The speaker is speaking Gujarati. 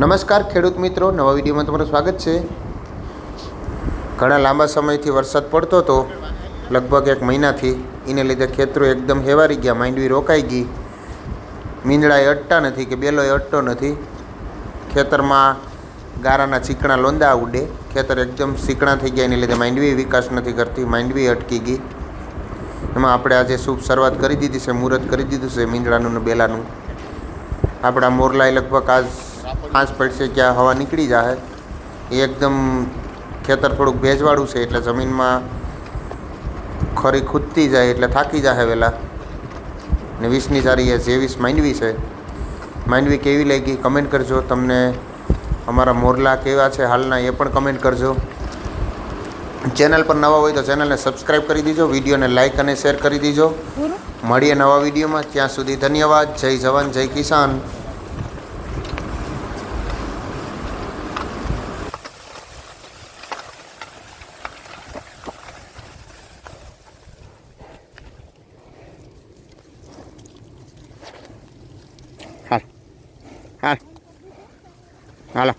નમસ્કાર ખેડૂત મિત્રો, નવા વિડીયોમાં તમારું સ્વાગત છે. ઘણા લાંબા સમયથી વરસાદ પડતો હતો. લગભગ એક મહિનાથી એને લીધે ખેતરો એકદમ હેવારી ગયા, માંડવી રોકાઈ ગઈ. મીંદડાએ અટતા નથી કે બેલોએ અટતો નથી. ખેતરમાં ગારાના ચીકણા લોંદા ઉડે. ખેતર એકદમ ચીકણા થઈ ગયા, એને લીધે માંડવી વિકાસ નથી કરતી, માંડવી અટકી ગઈ. એમાં આપણે આજે શુભ શરૂઆત કરી દીધી છે, મુહૂર્ત કરી દીધું છે મીંદડાનું ને બેલાનું. આપણા મોરલાએ લગભગ આજ પાંચ પડશે ક્યાં હવા નીકળી જાય એ એકદમ ખેતર થોડુંક ભેજવાળું છે એટલે જમીનમાં ખરી ખૂદતી જાય એટલે થાકી જાય વહેલા ને વીસની સારી એ જેવીસ માંડવી છે. માંડવી કેવી લાગી કમેન્ટ કરજો. તમને અમારા મોરલા કેવા છે હાલના એ પણ કમેન્ટ કરજો. ચેનલ પર નવા હોય તો ચેનલને સબસ્ક્રાઈબ કરી દીજો વિડીયોને લાઇક અને શેર કરી દીજો. મળીએ નવા વિડીયોમાં. ત્યાં સુધી ધન્યવાદ. જય જવાન જય કિસાન. હાલ. હાલ. હાલો.